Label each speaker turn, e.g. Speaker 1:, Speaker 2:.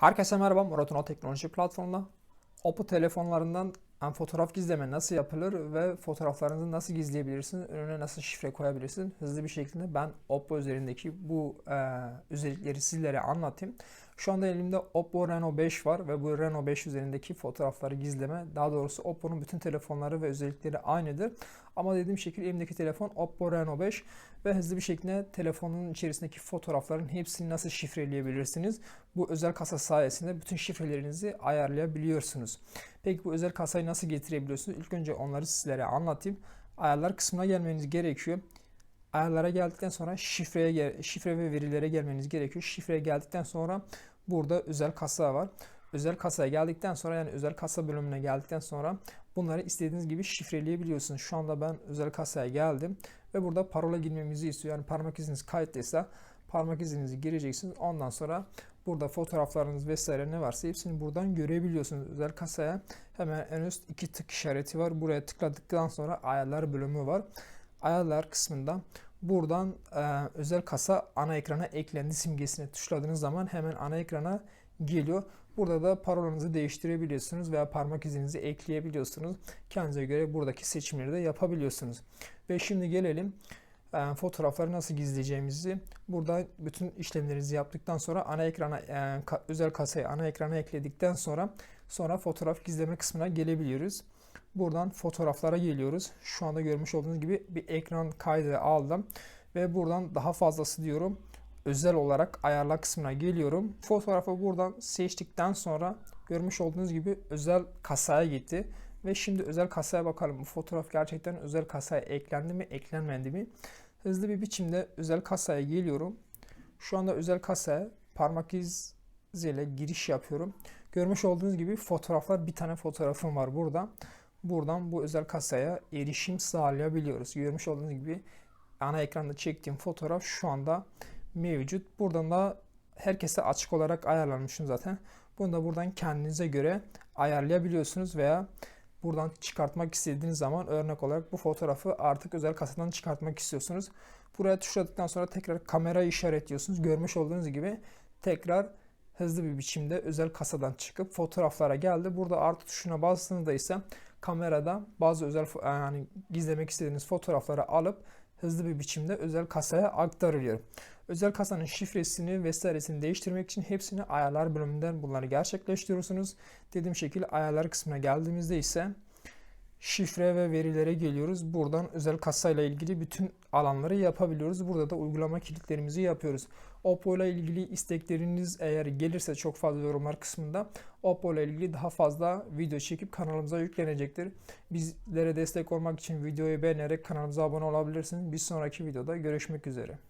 Speaker 1: Herkese merhaba Murat Ünal Teknoloji Platformu'nda Oppo telefonlarından yani fotoğraf gizleme nasıl yapılır ve fotoğraflarınızı nasıl gizleyebilirsiniz, önüne nasıl şifre koyabilirsiniz hızlı bir şekilde ben Oppo üzerindeki bu e, özellikleri sizlere anlatayım. Şu anda elimde Oppo Reno 5 var ve bu Reno 5 üzerindeki fotoğrafları gizleme, daha doğrusu Oppo'nun bütün telefonları ve özellikleri aynıdır. Ama dediğim şekilde elimdeki telefon Oppo Reno 5 ve hızlı bir şekilde telefonun içerisindeki fotoğrafların hepsini nasıl şifreleyebilirsiniz? Bu özel kasa sayesinde bütün şifrelerinizi ayarlayabiliyorsunuz. Peki bu özel kasayı nasıl getirebiliyorsunuz? İlk önce onları sizlere anlatayım. Ayarlar kısmına gelmeniz gerekiyor. Ayarlara geldikten sonra şifreye şifre ve verilere gelmeniz gerekiyor. Şifreye geldikten sonra burada özel kasa var. Özel kasaya geldikten sonra yani özel kasa bölümüne geldikten sonra bunları istediğiniz gibi şifreleyebiliyorsunuz. Şu anda ben özel kasaya geldim ve burada parola girmemizi istiyor. Yani parmak iziniz kayıtlıysa parmak izinizi gireceksiniz. Ondan sonra burada fotoğraflarınız vesaire ne varsa hepsini buradan görebiliyorsunuz. Özel kasaya hemen en üst iki tık işareti var. Buraya tıkladıktan sonra ayarlar bölümü var. Ayarlar kısmında buradan e, özel kasa ana ekrana eklendi simgesini tuşladığınız zaman hemen ana ekrana geliyor. Burada da parolanızı değiştirebiliyorsunuz veya parmak izinizi ekleyebiliyorsunuz. Kendinize göre buradaki seçimleri de yapabiliyorsunuz. Ve şimdi gelelim e, fotoğrafları nasıl gizleyeceğimizi. Burada bütün işlemlerinizi yaptıktan sonra ana ekrana e, ka- özel kasayı ana ekrana ekledikten sonra sonra fotoğraf gizleme kısmına gelebiliyoruz. Buradan fotoğraflara geliyoruz. Şu anda görmüş olduğunuz gibi bir ekran kaydı aldım ve buradan daha fazlası diyorum. Özel olarak ayarla kısmına geliyorum. Fotoğrafı buradan seçtikten sonra görmüş olduğunuz gibi özel kasaya gitti. Ve şimdi özel kasaya bakalım. Bu fotoğraf gerçekten özel kasaya eklendi mi, eklenmedi mi? Hızlı bir biçimde özel kasaya geliyorum. Şu anda özel kasaya parmak iziyle giriş yapıyorum. Görmüş olduğunuz gibi fotoğraflar bir tane fotoğrafım var burada. Buradan bu özel kasaya erişim sağlayabiliyoruz. Görmüş olduğunuz gibi ana ekranda çektiğim fotoğraf şu anda mevcut. Buradan da herkese açık olarak ayarlanmışım zaten. Bunu da buradan kendinize göre ayarlayabiliyorsunuz veya buradan çıkartmak istediğiniz zaman örnek olarak bu fotoğrafı artık özel kasadan çıkartmak istiyorsunuz. Buraya tuşladıktan sonra tekrar kamerayı işaretliyorsunuz. Görmüş olduğunuz gibi tekrar hızlı bir biçimde özel kasadan çıkıp fotoğraflara geldi. Burada artı tuşuna bastığınızda ise kamerada bazı özel yani gizlemek istediğiniz fotoğrafları alıp hızlı bir biçimde özel kasaya aktarılıyor. Özel kasanın şifresini vesairesini değiştirmek için hepsini ayarlar bölümünden bunları gerçekleştiriyorsunuz. Dediğim şekilde ayarlar kısmına geldiğimizde ise şifre ve verilere geliyoruz. Buradan özel kasayla ilgili bütün alanları yapabiliyoruz. Burada da uygulama kilitlerimizi yapıyoruz. Oppo ile ilgili istekleriniz eğer gelirse çok fazla yorumlar kısmında Oppo ile ilgili daha fazla video çekip kanalımıza yüklenecektir. Bizlere destek olmak için videoyu beğenerek kanalımıza abone olabilirsiniz. Bir sonraki videoda görüşmek üzere.